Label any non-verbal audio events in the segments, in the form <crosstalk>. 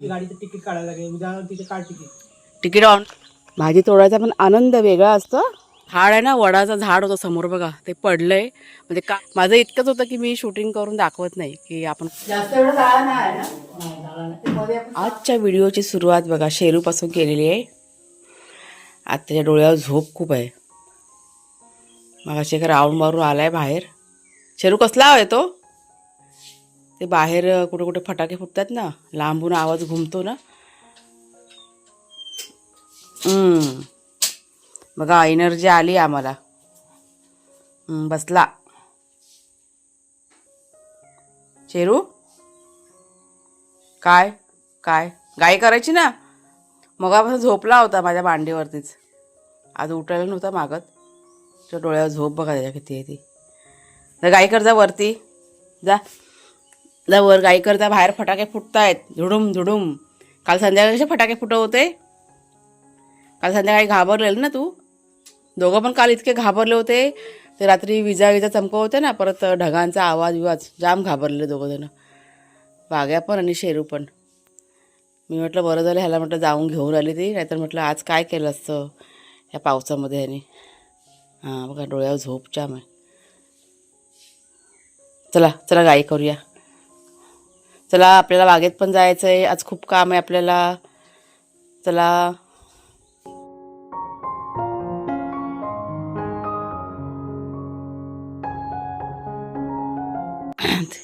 गाडीचं तिकीट काढायला लागेल. उद्या तिथे काढ तिकीट तिकीट ऑन भाजी तोडायचा पण आनंद वेगळा असतो. झाड आहे ना वडाचं झाड होतं समोर बघा. ते पडलंय. म्हणजे का माझं इतकंच होतं की मी शूटिंग करून दाखवत नाही की आपण जास्त एवढं जाळा नाही ना? आजच्या व्हिडिओची सुरुवात बघा शेरूपासून केलेली आहे. आज त्याच्या डोळ्यावर झोप खूप आहे. मग एक राऊंड मारून आलाय बाहेर. शेरू कसला हवाय तो? ते बाहेर कुठे कुठे फटाके फुटतात ना लांबून आवाज घुमतो ना. बघा एनर्जी आली आम्हाला. बसला. चेरू? काय? काय? गाई करायची ना? मगापासून झोपला होता माझ्या मांडीवरतीच आज उठायला नव्हता मागत. तुझ्या डोळ्यावर झोप बघा त्याच्या किती आहे ती. तर गाई कर जा वरती. जा. वर गाई करता बाहेर फटाके फुटतायत. झुडूम झुडूम काल संध्याकाळी कसे फटाके फुटवते? काल संध्याकाळी घाबरलेलं ना तू? दोघं पण काल इतके घाबरले होते. ते रात्री विजा विजा चमकवते ना परत ढगांचा आवाज विवाज. जाम घाबरले दोघं जण. वाघ्या पण आणि शेरू पण. मी म्हटलं बरं झालं ह्याला म्हटलं जाऊन घेऊन आली ती. नाहीतर म्हटलं आज काय केलं असतं या पावसामध्ये ह्याने? हां बघा डोळ्यावर झोप जाम आहे. चला चला गाई करूया. चला आपल्याला बागेत पण जायचं आहे आज खूप काम आहे आपल्याला. चला.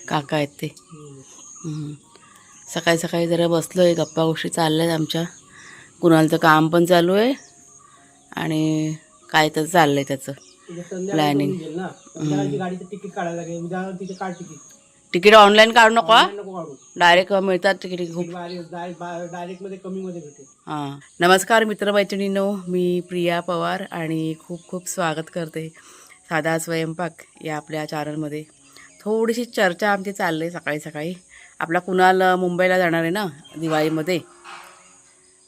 काका आहेत ते. सकाळी सकाळी जरा बसलो आहे गप्पा गोष्टी चालल्या आहेत आमच्या. कुणालचं काम पण चालू आहे. आणि काय तर चाललं आहे त्याचं तिकीट काढायला लागेल. उद्या तिथे काढ तिकीट तिकीट ऑनलाईन काढू नको डायरेक्ट मिळतात तिकीट खूप. डायरेक्टमध्ये कमी मध्ये भेटेल. हां. नमस्कार मित्रमैत्रिणींनो. मी प्रिया पवार आणि खूप खूप स्वागत करते साधा स्वयंपाक या आपल्या चॅनलमध्ये थोडीशी चर्चा आमची चालली आहे सकाळी सकाळी. आपला कुणाल मुंबईला जाणार आहे ना दिवाळीमध्ये.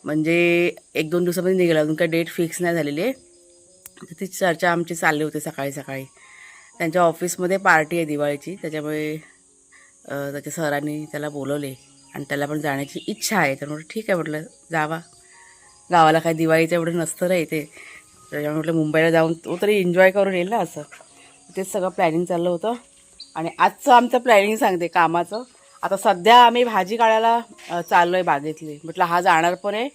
म्हणजे एक दोन दिवसामध्ये निघाला अजून काही डेट फिक्स नाही झालेली आहे. तर ती चर्चा आमची चालली होती सकाळी सकाळी. त्यांच्या ऑफिसमध्ये पार्टी आहे दिवाळीची त्याच्यामुळे त्याच्या सरांनी त्याला बोलवले आणि त्याला पण जाण्याची इच्छा आहे. तर म्हटलं ठीक आहे म्हटलं जावा. गावाला काय दिवाळीचं एवढं नसतं रे ते त्याच्यामुळे म्हटलं मुंबईला जाऊन तो तरी एन्जॉय करून येईल ना असं. तेच सगळं प्लॅनिंग चाललं होतं. आणि आजचं आमचं प्लॅनिंग सांगते कामाचं. आता सध्या आम्ही भाजी काढायला चाललो आहे बागेतली. म्हटलं हा जाणार पण आहे.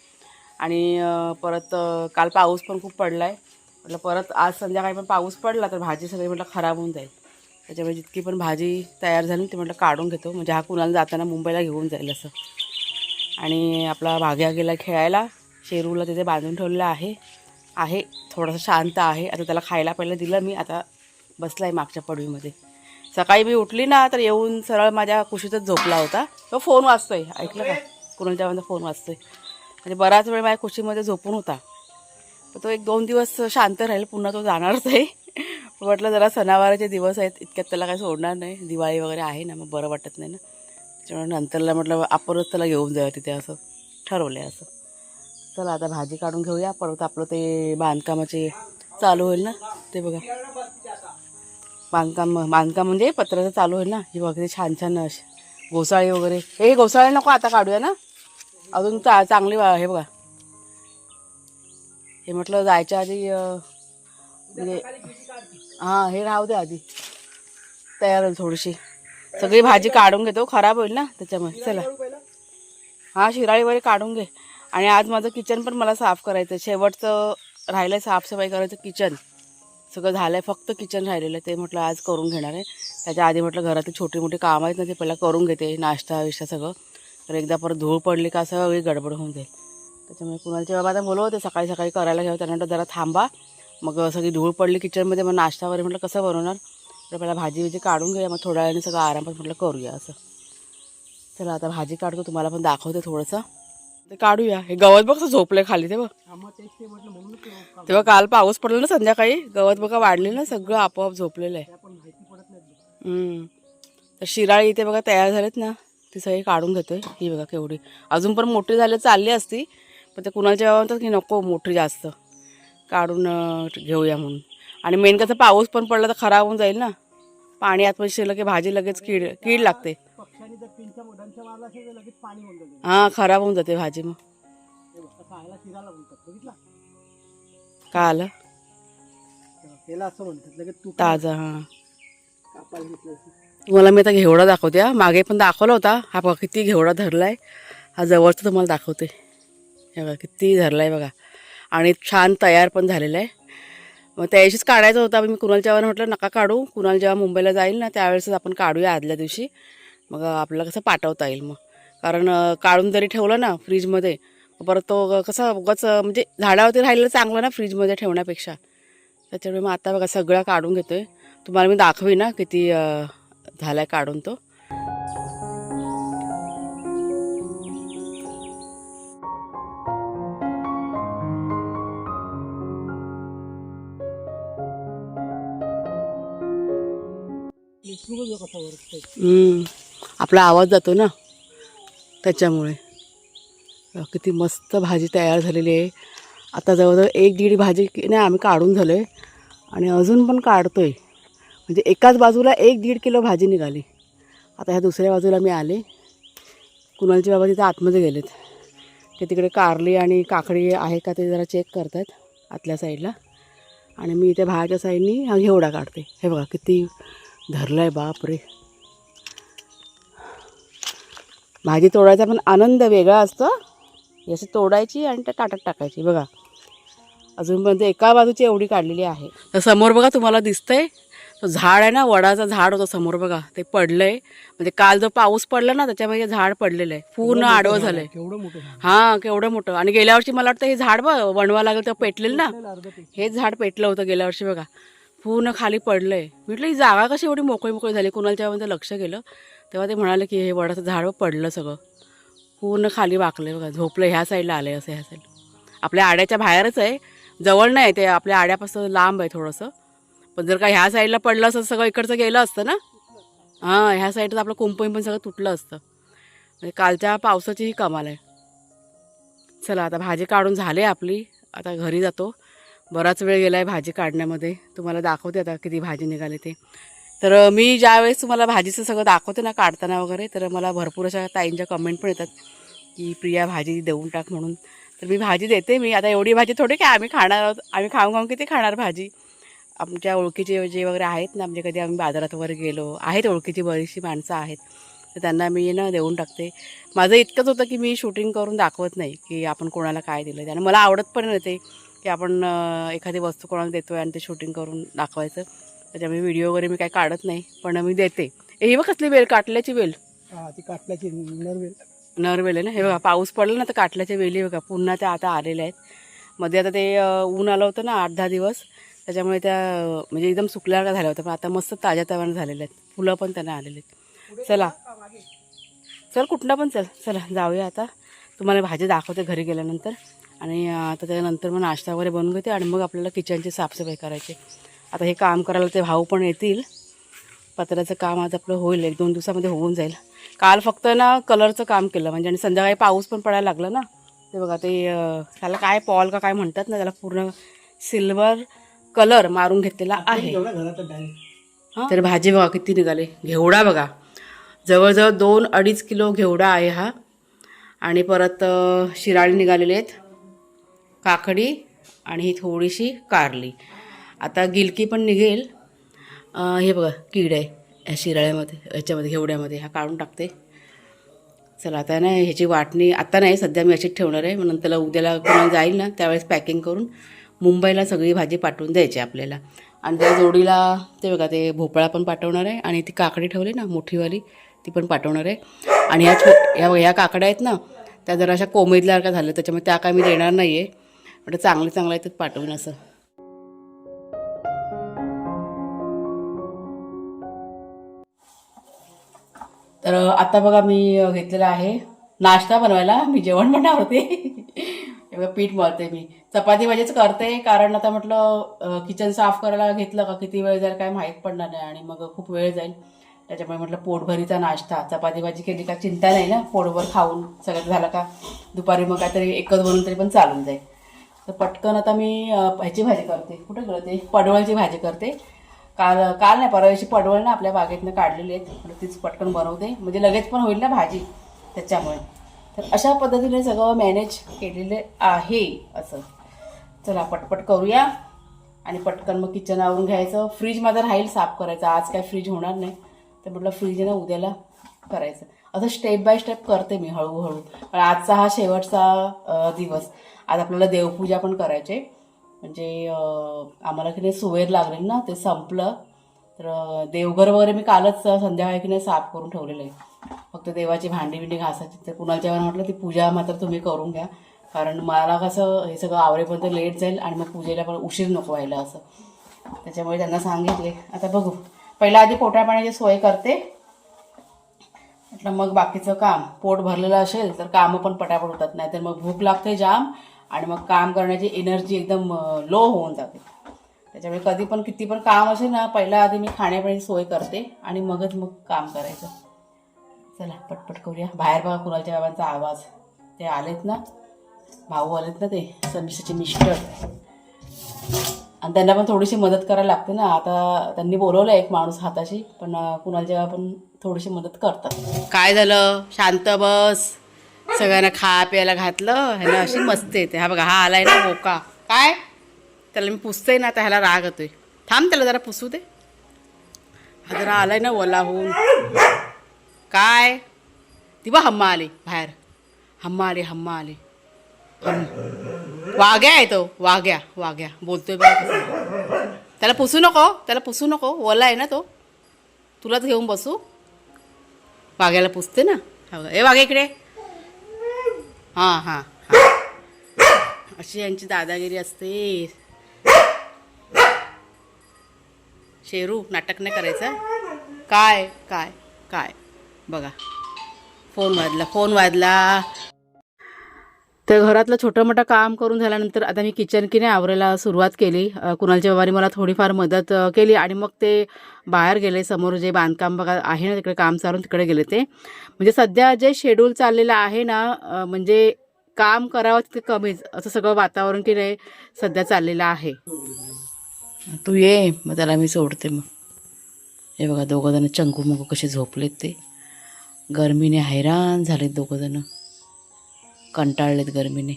आणि परत काल पाऊस पण खूप पडला आहे म्हटलं परत आज संध्याकाळी पण पाऊस पडला तर भाजी सगळी म्हटलं खराब होऊन जाईल. त्याच्यामुळे जितकी पण भाजी तयार झाली ती म्हटलं काढून घेतो. म्हणजे हा कुणाला जाताना मुंबईला घेऊन जाईल असं. आणि आपला भाग्या गेला खेळायला. शेरूला तिथे बांधून ठेवलेलं आहे. आहे थोडंसं शांत आहे. आता त्याला खायला पहिलं दिलं मी. आता बसला आहे मागच्या पडवीमध्ये. सकाळी मी उठली ना तर येऊन सरळ माझ्या कुशीतच झोपला होता. तो फोन वाजतोय ऐकलं का? कुणाच्या माझा फोन आहे म्हणजे बराच वेळ माझ्या कुशीमध्ये झोपून होता. तर तो एक दोन दिवस शांत राहील. पुन्हा तो जाणारच आहे. म्हटलं जरा सणावाराचे दिवस आहेत इतक्यात त्याला काही सोडणार नाही. दिवाळी वगैरे आहे ना मग बरं वाटत नाही ना. त्याच्यामुळे नंतरला म्हटलं आपणच त्याला घेऊन जाऊ तिथे असं ठरवलं आहे असं. चला आता भाजी काढून घेऊया परत आपलं ते बांधकामाचे चालू होईल ना ते बघा. बांधकाम बांधकाम म्हणजे पत्राचं चालू होईल ना हे वगैरे छान छान असे घोसाळे वगैरे. हे घोसाळे नको आता काढूया ना. अजून चा चांगली वा- हे बघा. हे म्हटलं जायच्या आधी म्हणजे हां हे राहू दे आधी. तयार होईल थोडीशी. सगळी भाजी काढून घेतो खराब होईल ना त्याच्यामुळे. चला. हां शिराळी वगैरे काढून घे. आणि आज माझं किचन पण मला साफ करायचं शेवटचं राहिलं आहे साफसफाई करायचं किचन. सगळं झालं आहे फक्त किचन राहिलेलं आहे. ते म्हटलं आज करून घेणार आहे. त्याच्या आधी म्हटलं घरातली छोटी मोठी कामं आहेत ना ते पहिला करून घेते. नाश्ता विष्टा सगळं. तर एकदा परत धूळ पडली का सगळी गडबड होऊन जाईल. त्याच्यामुळे कुणालचे बाबा आता बोलवते सकाळी सकाळी करायला घ्यावं त्यानंतर जरा थांबा. मग सगळी धूळ पडली किचनमध्ये मग नाश्ता वगैरे म्हटलं कसं बनवणार? तर पहिला भाजी बिजी काढून घेऊया मग थोड्या वेळाने सगळं आरामात म्हटलं करूया असं. चला आता भाजी काढतो तुम्हाला पण दाखवते थोडंसं. ते काढूया. हे गवत बघ कसं झोपलंय खाली ते बघ. तेव्हा काल पाऊस पडला ना संध्याकाळी गवत बघा वाढले ना सगळं आपोआप झोपलेलं आहे. तर शिराळी इथे बघा तयार झालेत ना ती सगळी काढून घेतोय. ही बघा केवढी. अजून पण मोठी झाली चालली असती पण ते कुणाच्या म्हणतात की नको मोठी जास्त. काढून घेऊया म्हणून. आणि मेन कसं पाऊस पण पडला तर खराब होऊन जाईल ना. पाणी आतमध्ये शिरलं की भाजी लगेच कीड कीड लागते. हां खराब होऊन जाते भाजी मग. का आलं? ताजा हां. तुम्हाला मी आता घेवडा दाखवते हा. मागे पण दाखवला होता हा बघा किती घेवडा धरलाय. हा जवळचा तुम्हाला दाखवते. हे बघा किती धरलाय बघा. आणि छान तयार पण झालेलं आहे. मग त्याच्याशीच काढायचा होता मी कुणालच्यावर म्हटलं नका काढू कुणाल जेव्हा मुंबईला जाईल ना त्यावेळेसच आपण काढूया आदल्या दिवशी. मग आपल्याला कसं पाठवता येईल मग. कारण काढून जरी ठेवलं ना फ्रीजमध्ये परत तो कसं उगाच म्हणजे झाडावरती राहिलेलं चांगलं ना फ्रीजमध्ये ठेवण्यापेक्षा. त्याच्यामुळे मग आता बघा सगळं काढून घेतो आहे तुम्हाला मी दाखवी ना किती झाला आहे काढून तो. आपला आवाज जातो ना त्याच्यामुळे. किती मस्त भाजी तयार झालेली आहे. आता जवळजवळ एक दीड भाजी की- नाही आम्ही काढून झालो आहे आणि अजून पण काढतो आहे म्हणजे एकाच बाजूला एक दीड किलो भाजी निघाली. आता ह्या दुसऱ्या बाजूला मी आले. कुणालचे बाबा तिथे आतमध्ये गेलेत. ते तिकडे कारली आणि काकडी आहे का ते जरा चेक करतात आतल्या साईडला आणि मी इथे बाहेरच्या साईडनी हा घेवडा काढते. हे बघा किती धरलं आहे बाप रे. भाजी तोडायचा पण आनंद वेगळा असतो. अशी तोडायची आणि त्या ताटात टाकायची. बघा. अजूनपर्यंत एका बाजूची एवढी काढलेली आहे. तर समोर बघा तुम्हाला दिसतंय. तो झाड आहे ना वडाचं झाड होतं समोर बघा. ते पडलंय. म्हणजे काल जो पाऊस पडला ना त्याच्यामध्ये झाड पडलेलं आहे. पूर्ण आडवं झालंय. हां केवढं मोठं. आणि गेल्या वर्षी मला वाटतं हे झाड बघ वणवा लागलं तर पेटलेलं ना. हेच झाड पेटलं होतं गेल्या वर्षी बघा. पूर्ण खाली पडलं आहे म्हटलं ही जागा कशी एवढी मोकळी मोकळी झाली? कुणालच्या म्हणजे लक्ष गेलं. तेव्हा ते म्हणाले की हे वडाचं झाड पडलं सगळं. पूर्ण खाली वाकलं बघा. झोपलं ह्या साईडला आलं आहे असं ह्या साईडला. आपल्या आड्याच्या बाहेरच आहे. जवळ नाही ते आपल्या आड्यापासून लांब आहे थोडंसं. पण जर का ह्या साईडला पडलं असतं सगळं इकडचं गेलं असतं ना? हां ह्या साईडचं आपलं कुंपण पण सगळं तुटलं असतं. म्हणजे कालच्या पावसाचीही कमाल आहे. चला आता भाजी काढून झाली आपली. आता घरी जातो. बराच वेळ गेला आहे भाजी काढण्यामध्ये. तुम्हाला दाखवते आता किती भाजी निघाली ते. तर मी ज्यावेळेस तुम्हाला भाजीचं सगळं दाखवते ना काढताना वगैरे तर मला भरपूर अशा ताईंच्या कमेंट पण येतात की प्रिया भाजी देऊन टाक म्हणून. तर मी भाजी देते. मी आता एवढी भाजी थोडी काय आम्ही खाणार आहोत. आम्ही खाऊन खाऊन किती खाणार भाजी? आमच्या ओळखीचे जे वगैरे आहेत ना म्हणजे कधी आम्ही बाजारात वगैरे गेलो आहेत ओळखीची बरीचशी माणसं आहेत. तर त्यांना मी ना देऊन टाकते. माझं इतकंच होतं की मी शूटिंग करून दाखवत नाही की आपण कोणाला काय दिलं त्यानं मला आवडत पण नाही ते की आपण एखादी वस्तू कोणाला देतोय आणि ते शूटिंग करून दाखवायचं. त्याच्यामुळे व्हिडिओ वगैरे मी काही काढत नाही पण मी देते. ही बघ कसली वेल काटल्याची वेल. ती काटल्याची नरवेल नरवेल आहे ना? हे बघा पाऊस पडला ना तर काटल्याच्या वेली बघा पुन्हा त्या आता आलेल्या आहेत. मध्ये आता ते ऊन आलं होतं ना आठ दहा दिवस. त्याच्यामुळे त्या म्हणजे एकदम सुकल्यासारख्या झाल्या होत्या पण आता मस्त ताज्या तव्यानं झालेल्या आहेत. फुलं पण त्यांना आलेले आहेत. चला. चल कुठनं पण चल. चला जाऊया आता. तुम्हाला भाजी दाखवते घरी गेल्यानंतर. आणि आता त्याच्यानंतर मग नाश्ता वगैरे बनवून घेते आणि मग आपल्याला किचनची साफसफाई करायची. आता हे काम करायला ते भाऊ पण येतील. पत्र्याचं काम आज आपलं होईल एक दोन दिवसामध्ये होऊन जाईल. काल फक्त ना कलरचं काम केलं म्हणजे आणि संध्याकाळी पाऊस पण पडायला लागला ना. ते बघा ते त्याला काय पॉल का काय म्हणतात ना त्याला पूर्ण सिल्वर कलर मारून घेतलेला आहे. तर भाजी बघा किती निघाले. घेवडा बघा. जवळजवळ दोन अडीच किलो घेवडा आहे हा. आणि परत शिराळी निघालेली आहेत. काकडी आणि ही थोडीशी कारली. आता गिलकी पण निघेल. हे बघा कीड आहे या शिराळ्यामध्ये ह्याच्यामध्ये घेवड्यामध्ये हा काढून टाकते. चला आता ना ह्याची वाटणी आता नाही सध्या मी अशीच ठेवणार आहे. मग नंतर उद्याला कोणाला जाईल ना त्यावेळेस पॅकिंग करून मुंबईला सगळी भाजी पाठवून द्यायची आपल्याला. आणि त्या जोडीला ते बघा ते भोपळा पण पाठवणार आहे आणि ती काकडी ठेवली ना मोठीवाली ती पण पाठवणार आहे. आणि ह्या छो ह्या ह्या काकड्या आहेत ना त्या जरा अशा कोमेजल्यासारख्या झाल्या त्याच्यामुळे त्या काय मी देणार नाही आहे म्हटलं चांगले चांगले आहेत पाठवून असं. तर आता बघा मी घेतलेला आहे. नाश्ता बनवायला मी जेवण बनवणार होते. पीठ मळते मी. चपाती भाजीच करते कारण आता म्हटलं किचन साफ करायला घेतलं का किती वेळ जाईल काय माहीत पडणार नाही. आणि मग खूप वेळ जाईल. त्याच्यामुळे म्हटलं पोटभरीचा नाश्ता. चपाती भाजी केली का चिंता नाही ना पोटभर खाऊन सगळं झालं का? दुपारी मग काहीतरी एकच बनून तरी पण चालून जाईल. तर पटकन आता मी ह्याची भाजी करते. कुठे करते? पडवळची भाजी करते. काल काल नाही परवाची पडवळ ना आपल्या बागेतनं काढलेली आहेत. म्हणून तीच पटकन बनवते. म्हणजे लगेच पण होईल ना भाजी त्याच्यामुळे. तर अशा पद्धतीने सगळं मॅनेज केलेले आहे असं. चला पटपट करूया. आणि पटकन मग किचन आवरून घ्यायचं. फ्रीज माझं राहील साफ करायचं. आज काय फ्रीज होणार नाही. तर म्हटलं फ्रीज आहे ना उद्याला करायचं. असं स्टेप बाय स्टेप करते मी हळूहळू. पण आजचा हा शेवटचा दिवस. आज आपल्याला देवपूजा पण करायची आहे. म्हणजे आम्हाला की नाही सुवेर लागलेली ना ते संपलं. तर देवघर वगैरे मी कालच संध्याकाळी की नाही साफ करून ठेवलेलं आहे. फक्त देवाची भांडी बिंडी घासायची. तर कुणाच्या म्हटलं ती पूजा मात्र तुम्ही करून घ्या. कारण मला कसं हे सगळं आवरेपर्यंत लेट जाईल आणि मग पूजेला पण उशीर नको व्हायला असं. त्याच्यामुळे त्यांना सांगितले आता बघू. पहिला आधी पोट्या पाण्याची सोय करते. म्हटलं मग बाकीचं काम. पोट भरलेलं असेल तर कामं पण पटापट होतात नाही तर मग भूक लागते जाम आणि मग काम करण्याची एनर्जी एकदम लो होऊन जाते. त्याच्यामुळे कधी पण किती पण काम असेल ना पहिला आधी मी खाण्यापिण्याची सोय करते आणि मगच मग काम करायचं. चला पटपट करूया. बाहेर बघा कुणालच्या बाबांचा आवाज. ते आलेत ना? भाऊ आलेत ना ते? समिष्ठाचे मिस्टर. आणि त्यांना पण थोडीशी मदत करायला लागते ना. आता त्यांनी बोलवलं एक माणूस हाताशी पण कुणाच्या कुणालच्या पण थोडीशी मदत करतात. काय झालं? शांत बस. सगळ्यांना खा प्यायला घातलं. ह्याला अशी मस्त येते. हा बघा हा आलाय ना बोका. काय? त्याला मी पुसते ना आता ह्याला राग येतोय. थांब त्याला जरा पुसू दे. हा जरा आलाय ना ओला होऊन काय? ती बा हम्मा आली बाहेर. हम्मा आली हम्मा आली. हम्म. वाघ्या आहे तो वाघ्या वाघ्या बोलतोय बघा. त्याला पुसू नको त्याला पुसू नको. ओला आहे ना तो. तुलाच घेऊन बसू. वाघ्याला पुसते ना? हा ए वाघ्या इकडे. हां हां हां. अशी यांची दादागिरी असते. शेरू नाटक नाही करायचं काय काय काय? बघा. फोन वाजला फोन वाजला. तर घरातलं छोटं मोठं काम करून झाल्यानंतर आता मी किचन की नाही आवरायला सुरुवात केली. कुणालच्या बाबांनी मला थोडीफार मदत केली आणि मग ते बाहेर गेले. समोर जे बांधकाम बघा आहे ना तिकडे काम चालून तिकडे गेले ते. म्हणजे सध्या जे शेड्यूल चाललेलं आहे ना म्हणजे काम करावं तिथे कमीच असं सगळं वातावरण की नाही सध्या चाललेलं आहे. तू ये मग त्याला मी सोडते मग. हे बघा दोघं जण चंकू मगू कसे झोपलेत ते. गरमीने हैराण झालेत दोघंजणं कंटाळलेत गरमीने.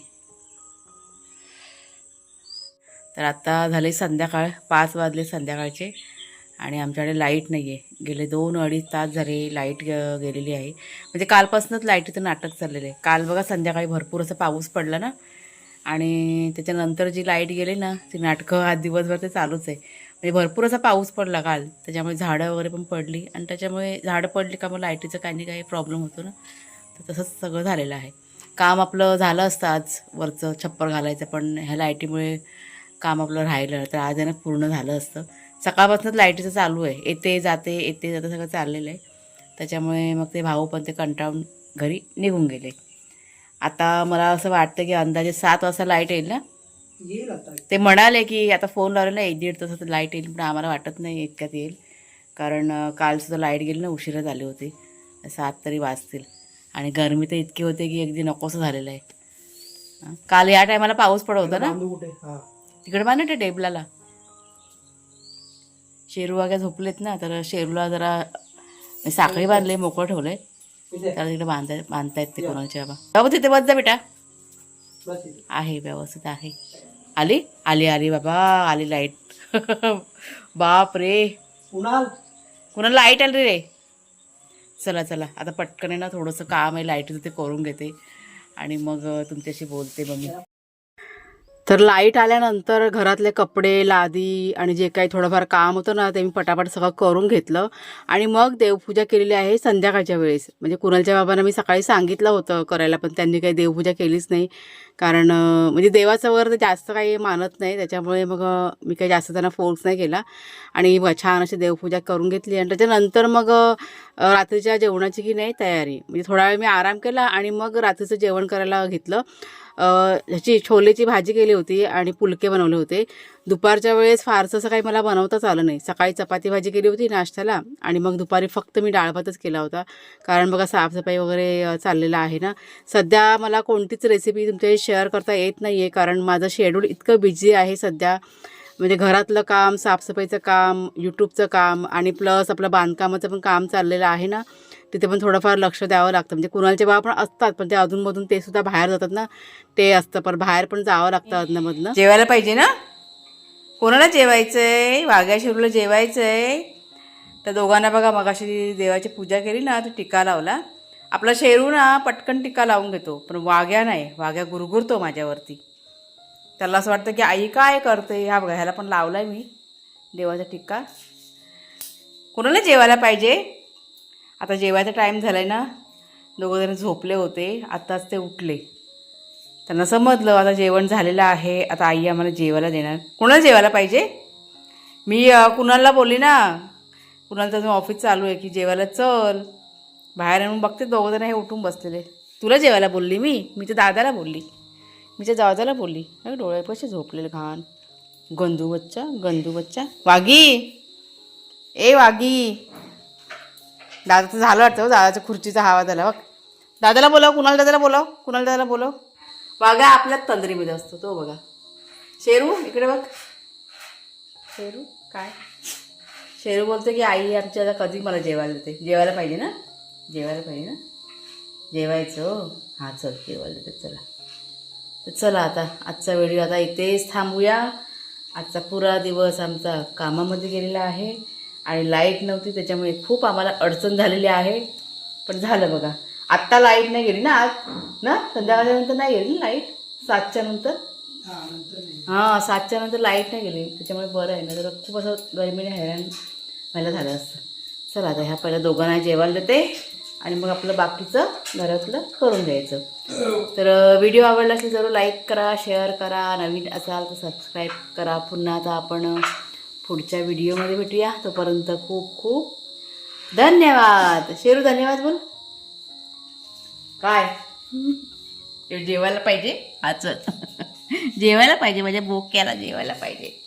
तर आता झाले संध्याकाळ पाच वाजले संध्याकाळचे आणि आमच्याकडे लाइट नाही आहे गेले दोन अडीच तास झाले लाइट गेलेली आहे. म्हणजे कालपासूनच लाईटीचं नाटक चाललेलं आहे. काल बघा संध्याकाळी भरपूर असं पाऊस पडला ना? आणि त्याच्यानंतर जी लाइट गेली ना ती नाटकं आज दिवसभर ते चालूच आहे. म्हणजे भरपूर असा पाऊस पडला काल. त्याच्यामुळे झाडं वगैरे पण पडली. आणि त्याच्यामुळे झाडं पडली का मग लाईटीचं काही नाही काही प्रॉब्लेम होतो ना? तर तसंच सगळं झालेलं आहे. काम आपलं झालं असतं आज वरचं छप्पर घालायचं पण ह्या लाईटीमुळे काम आपलं राहिलं तर आज आहे ना पूर्ण झालं असतं. सकाळपासूनच लाईटीचं चालू आहे. येते जाते येते जाते सगळं चाललेलं आहे. त्याच्यामुळे मग ते भाऊ पण ते कंटाळून घरी निघून गेले. आता मला असं वाटतं की अंदाजे सात वाजता लाइट येईल ना? ते म्हणाले की आता फोन लावलेला एक दीड तासात लाइट येईल पण आम्हाला वाटत नाही इतक्यात येईल. कारण कालसुद्धा लाइट गेली ना उशिरा झाले होते. सात तरी वाजतील. आणि गरमी तर इतकी होते की अगदी नकोसं झालेलं आहे. काल या टायमाला पाऊस पडत होता ना? तिकडे बांध ना ते टेबलाला. शेरू वगैरे झोपलेत ना तर शेरूला जरा साखळी बांधले मोकळं ठेवलंय. इथे त्याला तिकडे बांधाय बांधतायत ते कोणाच्या बाबा बाबा तिथे बस जा बेटा. आहे व्यवस्थित आहे. आली? आली आली बाबा आली लाइट बाप रे कुणाल कुणा लाइट आली रे? चला चला. आता पटकन आहे ना थोडंसं काम आहे लाईटचं ते करून घेते. आणि मग तुमच्याशी बोलते मग मी तर लाइट आल्यानंतर घरातले कपडे लादी आणि जे काही थोडंफार काम होतं ना ते मी पटापट सगळं करून घेतलं. आणि मग देवपूजा केलेली आहे संध्याकाळच्या वेळेस. म्हणजे कुणालच्या बाबांना मी सकाळी सांगितलं होतं करायला पण त्यांनी काही देवपूजा केलीच नाही. कारण म्हणजे देवाचं वगैरे ते जास्त काही मानत नाही. त्याच्यामुळे मग मी काही जास्त त्यांना फोर्स नाही केला. आणि छान अशी देवपूजा करून घेतली. आणि त्याच्यानंतर मग रात्रीच्या जेवणाची की नाही तयारी. म्हणजे थोडा वेळ मी आराम केला आणि मग रात्रीचं जेवण करायला घेतलं. ह्याची छोलेची भाजी केली होती आणि पुलके बनवले होते. दुपारच्या वेळेस फारसं असं काही मला बनवताच आलं नाही. सकाळी चपाती भाजी केली होती नाश्त्याला आणि मग दुपारी फक्त मी डाळ भातच केला होता. कारण बघा साफसफाई वगैरे चाललेला चाललेलं आहे ना. सध्या मला कोणतीच रेसिपी तुमच्याशी शेअर करता येत नाही आहे कारण माझं शेड्यूल इतकं बिझी आहे सध्या. म्हणजे घरातलं काम साफसफाईचं काम यूट्यूबचं काम आणि प्लस आपलं बांधकामाचं पण काम चाललेलं आहे ना. तिथे पण थोडंफार लक्ष द्यावं लागतं. म्हणजे कुणालचे बाबा पण असतात पण ते अधूनमधून ते सुद्धा बाहेर जातात ना ते असतं. पण बाहेर पण जावं लागतं अधनमधनं. जेवायला पाहिजे ना? कोणाला जेवायचंय? वाघ्या शिरूला जेवायचंय? त्या दोघांना बघा मगाशी देवाची पूजा केली ना तो टिका लावला. आपला शेरू ना पटकन टिका लावून घेतो पण वाघ्या नाही. वाघ्या गुरगुरतो माझ्यावरती. त्याला असं वाटतं की आई काय करते? ह्या बघा ह्याला पण आहे मी देवाचा टिक्का कोणाला जेवायला पाहिजे? आता जेवायचा टाईम झालाय ना दोघं जण झोपले होते आत्ताच ते उठले. त्यांना समजलं आता जेवण झालेलं आहे आता आई आम्हाला जेवायला देणार. कोणाला जेवायला पाहिजे? मी कुणाला बोलली ना कुणाला तर ऑफिस चालू आहे की जेवायला चल. बाहेर येऊन बघते दोघं जण हे उठून बसलेले. तुला जेवायला बोलली मी? मी तर दादाला बोलली. मी तर दादाला बोलली. डोळे कसे झोपलेले घाण. गंदू बच्चा गंदू बच्चा. वागी! ए वागी! दादाचं झालं वाटतं हो, दादाच्या खुर्चीचा हवा झाला बघ. दादाला बोलाव कुणाला दादाला बोलाव कुणाला दादाला बोलाव. बघा आपल्याच तंद्रीमध्ये असतो तो बघा. शेरू इकडे बघ. शेरू काय? शेरू बोलतो की आई आमची आता कधी मला जेवायला देते. जेवायला पाहिजे ना? जेवायला पाहिजे ना? जेवायचं हो. हां चल जेवायला देते चला. तर चला आता आजचा व्हिडिओ आता इथेच थांबूया. आजचा पुरा दिवस आमचा कामामध्ये गेलेला आहे. आणि लाइट नव्हती त्याच्यामुळे खूप आम्हाला अडचण झालेली आहे. पण झालं बघा. आत्ता लाइट नाही गेली ना आज? ना? संध्याकाळच्या नंतर नाही गेली ना लाइट? सातच्या नंतर? हा हां सातच्या नंतर लाइट नाही गेली. त्याच्यामुळे बरं आहे. ना तर खूप असं गरमीने हैराण व्हायला झालं असतं. चला आता ह्या पहिल्या दोघांना जेवायला देते. आणि मग आपलं बाकीचं घरातलं करून द्यायचं. तर व्हिडिओ आवडला असेल जरूर लाईक करा शेअर करा. नवीन असाल तर सबस्क्राईब करा. पुन्हा आता आपण पुढच्या व्हिडिओमध्ये भेटूया. तोपर्यंत खूप खूप धन्यवाद. शेरू धन्यवाद बोल. काय? <laughs> जेवायला पाहिजे? हा <laughs> जेवायला पाहिजे म्हणजे माझ्या बोक्याला जेवायला पाहिजे.